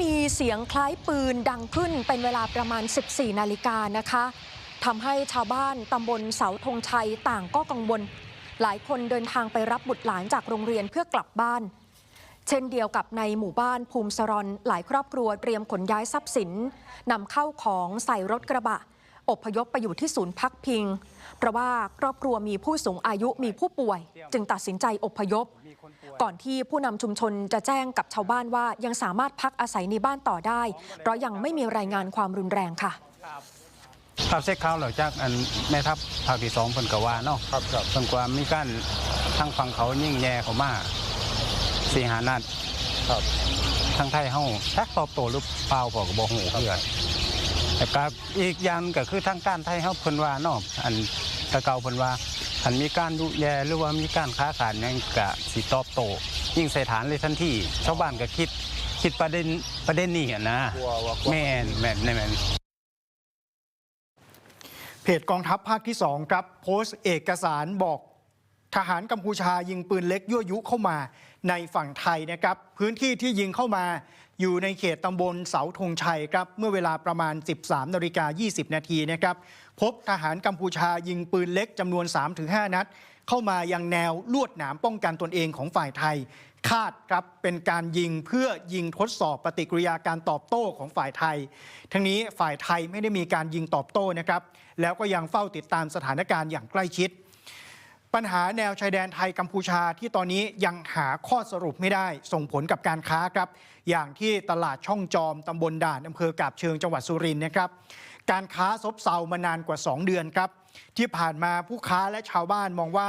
มีเสียงคล้ายปืนดังขึ้นเป็นเวลาประมาณ 14 นาฬิกานะคะทำให้ชาวบ้านตำบลเสาธงชัยต่างก็กังวล หลายคนเดินทางไปรับบุตรหลานจากโรงเรียนเพื่อกลับบ้าน เช่นเดียวกับในหมู่บ้านภูมิสรอนหลายครอบครัวเตรียมขนย้ายทรัพย์สินนำเข้าของใส่รถกระบะ อพยพไปอยู่ที่ศูนย์พักพิง เพราะว่าครอบครัวมีผู้สูงอายุมีผู้ป่วย จึงตัดสินใจอพยพ ก่อนที่ผู้นำชุมชนจะแจ้งกับชาวบ้านว่ายังสามารถพักอาศัยในบ้านต่อได้ เพราะยังไม่มีรายงานความรุนแรงค่ะภาพเช็คข่าวหลังจากอันแม่ทัพภาคที่สองเพิ่นก็ว่าเนาะครับครับเพิ่นกว่ามีการทางฝั่งเขายิ่งแย่เขามาสี่หานัดครับทางไทยเฮาแท็กตอบโต้หรือเปล่าพอก็บ่ฮู้คือกัน แต่ก็อีกอย่างก็คือทางการไทยเฮาเพิ่นว่าเนาะอันแตะเก่าเพิ่นว่าคันมีการดุแย่หรือว่ามีการค้าขายหยังก็สิตอบโต้ยิ่งใส่ฐานเลยทันทีชาวบ้านก็คิดคิดประเด็นประเด็นนี้อะนะกลัวว่ากลัว แม่นแม่นแม่น เพจกองทัพภาคที่ 2 ครับ โพสต์เอกสารบอกทหารกัมพูชายิงปืนเล็กยั่วยุเข้ามาในฝั่งไทยนะครับ พื้นที่ที่ยิงเข้ามา อยู่ในเขตตำบลเสาธงชัยครับเมื่อเวลาประมาณ 13นาฬิกา20 นาทีนะครับพบทหารกัมพูชายิงปืนเล็กจำนวน 3-5 นัด เข้ามายังแนวลวดหนามป้องกันตนเองของฝ่ายไทย คาดครับเป็นการยิงเพื่อยิงทดสอบปฏิกิริยาการตอบโต้ของฝ่ายไทย ทั้งนี้ฝ่ายไทยไม่ได้มีการยิงตอบโต้นะครับแล้วก็ยังเฝ้าติดตามสถานการณ์อย่างใกล้ชิด ปัญหาแนวชายแดนไทยกัมพูชาที่ตอนนี้ยังหาข้อสรุปไม่ได้ส่งผลกับการค้าครับ อย่างที่ตลาดช่องจอมตำบลด่านอำเภอกาบเชิงจังหวัดสุรินทร์นะครับ การค้าซบเซามานานกว่า 2 เดือนครับ ที่ผ่านมาผู้ค้าและชาวบ้านมองว่า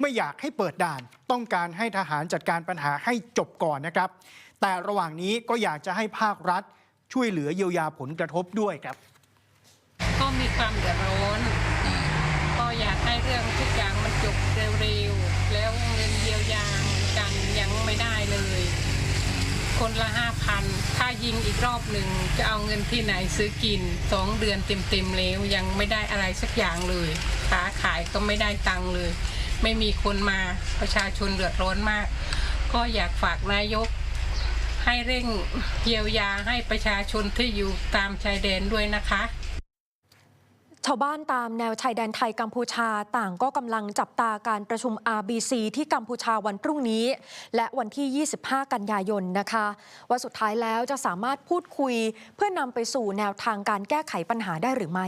ไม่อยากให้เปิดด่าน ต้องการให้ทหารจัดการปัญหาให้จบก่อนนะครับ แต่ระหว่างนี้ก็อยากจะให้ภาครัฐ ช่วยเหลือเยียวยาผลกระทบด้วยครับ ก็มีความเดือดร้อนก็อยากให้เรื่องทุกอย่างมันจบ เร็ว แล้วเงินเยียวยากันยังไม่ได้เลย คนละห้าพันถ้ายิงอีกรอบหนึ่งจะเอาเงินที่ไหนซื้อกินสองเดือนเต็มๆแล้วยังไม่ได้อะไรสักอย่างเลยค้าขายก็ไม่ได้ตังค์เลย ไม่มีคนมาประชาชนเดือดร้อนมาก ก็อยากฝากนายกให้เร่งเยียวยาให้ประชาชนที่อยู่ตามชายแดนด้วยนะคะ ชาวบ้านตามแนวชายแดนไทยกัมพูชาต่างก็กำลังจับตาการประชุม RBC ที่กัมพูชาวันพรุ่งนี้ และวันที่ 25 กันยายนนะคะ ว่าสุดท้ายแล้วจะสามารถพูดคุยเพื่อนำไปสู่แนวทางการแก้ไขปัญหาได้หรือไม่